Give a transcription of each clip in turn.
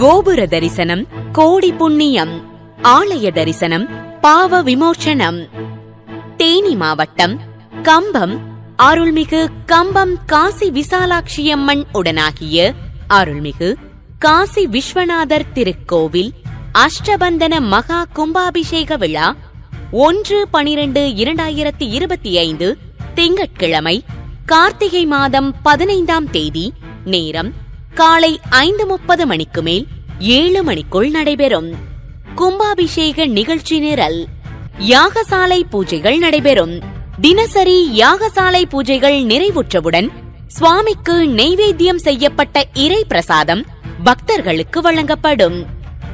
கோபுர தரிசனம் கோடி புண்ணியம் ஆலய தரிசனம் பாவ விமோச்சனம். தேனி மாவட்டம் கம்பம் அருள்மிகு கம்பம் காசி விசாலாட்சியம்மன் உடனாகிய அருள்மிகு காசி விஸ்வநாதர் திருக்கோவில் அஷ்டபந்தன மகா கும்பாபிஷேக விழா ஒன்று பனிரெண்டு இரண்டாயிரத்தி இருபத்தி ஐந்து திங்கட்கிழமை கார்த்திகை மாதம் பதினைந்தாம் தேதி நேரம் காலை ஐந்து முப்பது மணிக்கு மேல் ஏழு மணிக்குள் நடைபெறும். கும்பாபிஷேக நிகழ்ச்சி நிரல் யாகசாலை பூஜைகள் நடைபெறும். தினசரி யாகசாலை பூஜைகள் நிறைவுற்றவுடன் சுவாமிக்கு நெய்வேத்தியம் செய்யப்பட்ட இறை பிரசாதம் பக்தர்களுக்கு வழங்கப்படும்.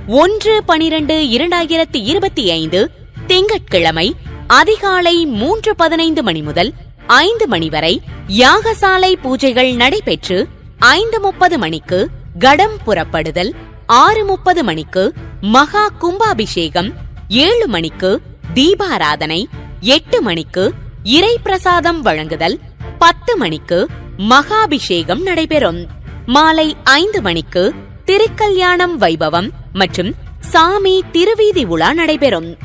ஒன்று பனிரெண்டு இரண்டாயிரத்தி இருபத்தி ஐந்து திங்கட்கிழமை அதிகாலை மூன்று பதினைந்து மணி முதல் ஐந்து மணி வரை யாகசாலை பூஜைகள் நடைபெற்று ஐந்து முப்பது மணிக்கு கடம் புறப்படுதல் ஆறு முப்பது மணிக்கு மகா கும்பாபிஷேகம் ஏழு மணிக்கு தீபாராதனை எட்டு மணிக்கு இறை பிரசாதம் வழங்குதல் பத்து மணிக்கு மகாபிஷேகம் நடைபெறும். மாலை ஐந்து மணிக்கு திருக்கல்யாணம் வைபவம் மற்றும் சாமி திருவீதி உலா நடைபெறும்.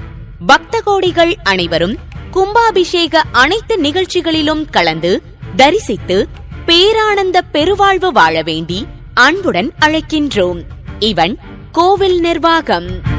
பக்த கோடிகள் அனைவரும் கும்பாபிஷேக அனைத்து நிகழ்ச்சிகளிலும் கலந்து தரிசித்து பேரானந்த பெருவாழ்வு வாழ வேண்டி அன்புடன் அழைக்கின்றோம். இவன் கோவில் நிர்வாகம்.